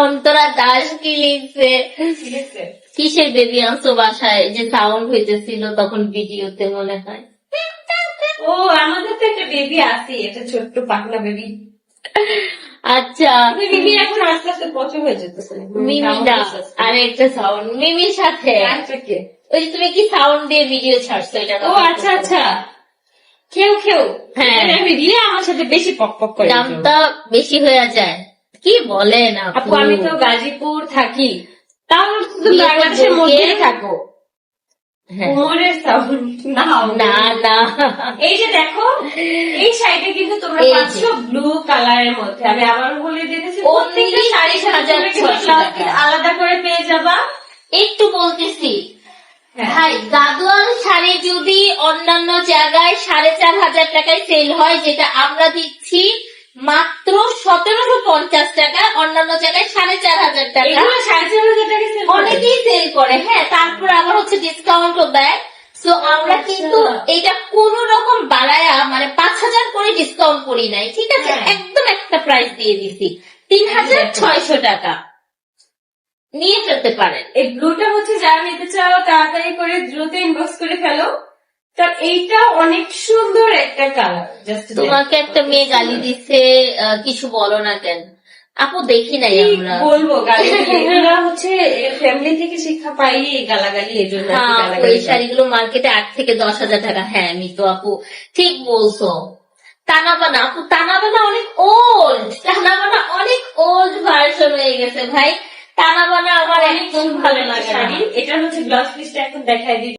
অন্তরা দাস কি লিখছে কিসের বেবি আনছো বাসায়? যে সাউন্ড হইতেছিল তখন ভিডিওতে মনে হয়। ও আমাদের তো একটা বেবি আছে এটা ছোট্ট পাকলা বেবি আচ্ছা। বেবি এখন আস্তে আস্তে বছর হয়ে যেতেছে। মিমিটা আর একটা সাউন্ড মিমির সাথে? আচ্ছা কে? ওই যে তুমি কি সাউন্ড দিয়ে ভিডিও ছাড়ছো এটা ও আচ্ছা আচ্ছা। খেউ খেউ। হ্যাঁ। আমি দিলে আমার সাথে বেশি পক পক করে দামটা বেশি হয়ে যায়। কি বলেন আপু? আমি তো গাজীপুর থাকি। তো বাংলাদেশের মধ্যেই থাকো। হ্যাঁ। না না এই যে দেখো এই শাড়িটা কিন্তু তোমরা পাচ্ছ ব্লু কালারের মধ্যে। আমি আবার বলে দিতেছি প্রত্যেকটা হাজার আলাদা করে পেয়ে যাবা। একটু বলতেছি। হ্যাঁ। ভাই গাদোয়াল যদি অন্যান্য জায়গায় সাড়ে চার হাজার টাকায় সেল হয় যেটা আমরা দিচ্ছি মাত্র সতেরোশো পঞ্চাশ টাকা অন্যান্য জায়গায় সাড়ে চার হাজার টাকা। সাড়ে চার হাজার টাকা অনেকেই সেল করে হ্যাঁ তারপর আবার হচ্ছে ডিসকাউন্টও দেয়। তো আমরা আচ্ছা। কিন্তু এটা কোন রকম বাড়ায়া মানে পাঁচ হাজার করে ডিসকাউন্ট করি নাই ঠিক আছে? হ্যাঁ। একদম একটা প্রাইস দিয়ে দিছি। তিন হাজার ছয়শো টাকা। নিয়ে ফেলতে পারেন। এই ব্লুটা হচ্ছে যারা নিতে চাও তাড়াতাড়ি করে দ্রুত ইনবক্স করে ফেলো। তার এইটা অনেক সুন্দর একটা কালার তোমাকে একটা মেয়ে গালি আহ, কিছু বলো না কেন। আপু দেখি নাই আমরা। বলব গালি এগুলা হচ্ছে ফ্যামিলি থেকে শিক্ষা পাই এই গালাগালি এই জন্য আর হ্যাঁ শাড়িগুলো মার্কেটে আট থেকে দশ হাজার টাকা। হ্যাঁ মিতু আপু ঠিক বলছো। তানাবানা আপু তানাবানা অনেক ওল্ড তানাবানা অনেক ওল্ড ভার্সন হয়ে গেছে ভাই। তানাবানা আমার অনেক একদম ভালো লাগে শাড়ি। এটা হচ্ছে ব্লাউজ পিসটা এখন দেখাই দিই।